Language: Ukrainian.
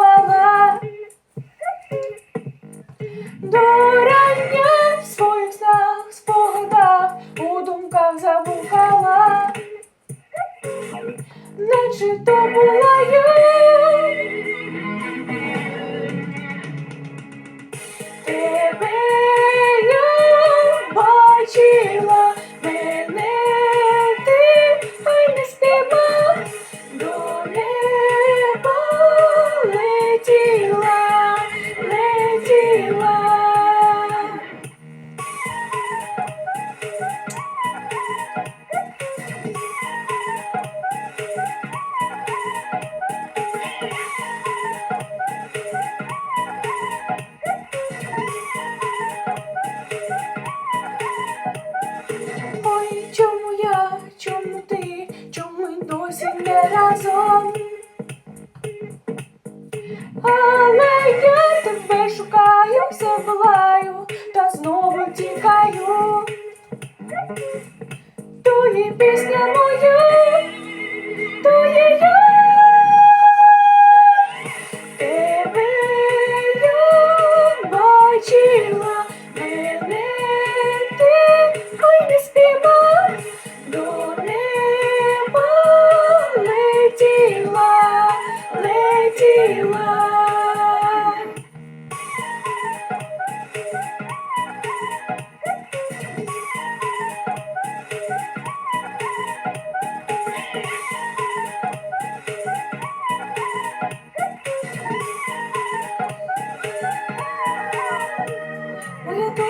зозуля. До рання в своїх снах, спогадах, у думках забухала, наче то була я. Тебе я бачила, разом? Але я тебе шукаю, волаю, та знову тікаю. То є пісня моя, то є я. Тебе я бачила, Моя